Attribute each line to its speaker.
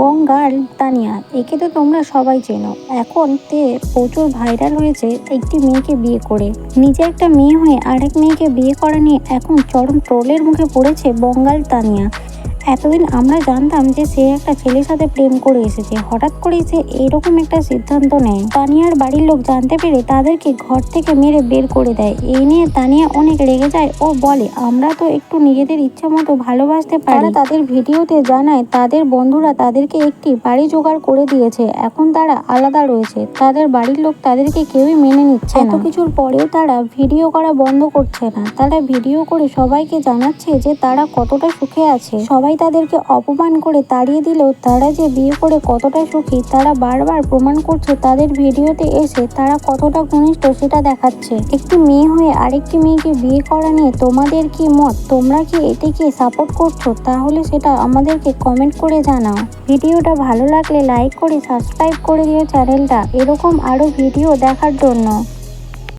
Speaker 1: বঙ্গাল, তানিয়া, একে তো তোমরা সবাই চেনো। এখন তে প্রচুর ভাইরাল হয়েছে একটি মেয়েকে বিয়ে করে। নিজে একটা মেয়ে হয়ে আরেক মেয়েকে বিয়ে করা নিয়ে এখন চরম ট্রোলের মুখে পড়েছে বঙ্গাল, তানিয়া। এতদিন আমরা জানতাম যে সে একটা ছেলের সাথে প্রেম করে এসেছে। হঠাৎ করেই সে এরকম একটা সিদ্ধান্ত নেয়। তানিয়ার বাড়ির লোক জানতে পেরে তাদেরকে ঘর থেকে মেরে বের করে দেয়। এই নিয়ে তানিয়া অনেক রেগে যায় ও বলে, আমরা তো একটু নিজেদের ইচ্ছা মতো ভালোবাসতে পারি। তারা তাদের ভিডিওতে জানায়, তাদের বন্ধুরা তাদেরকে একটি বাড়ি জোগাড় করে দিয়েছে। এখন তারা আলাদা রয়েছে। তাদের বাড়ির লোক তাদেরকে কেউই মেনে নিচ্ছে এত কিছুর পরেও তারা ভিডিও করা বন্ধ করছে না। তারা ভিডিও করে সবাইকে জানাচ্ছে যে তারা কতটা সুখে আছে। সবাই তাদেরকে অপমান করে তাড়িয়ে দিলেও তারা যে বিয়ে করে কতটা সুখী, তারা বারবার প্রমাণ করছে তাদের ভিডিওতে এসে তারা কতটা ঘনিষ্ঠ সেটা দেখাচ্ছে। একটি মেয়ে হয়ে আরেকটি মেয়েকে বিয়ে করা নিয়ে তোমাদের কি মত? তোমরা কি এটিকে সাপোর্ট করছ? তাহলে সেটা আমাদেরকে কমেন্ট করে জানাও। ভিডিওটা ভালো লাগলে লাইক করে সাবস্ক্রাইব করে দিও চ্যানেলটা এরকম আরও ভিডিও দেখার জন্য।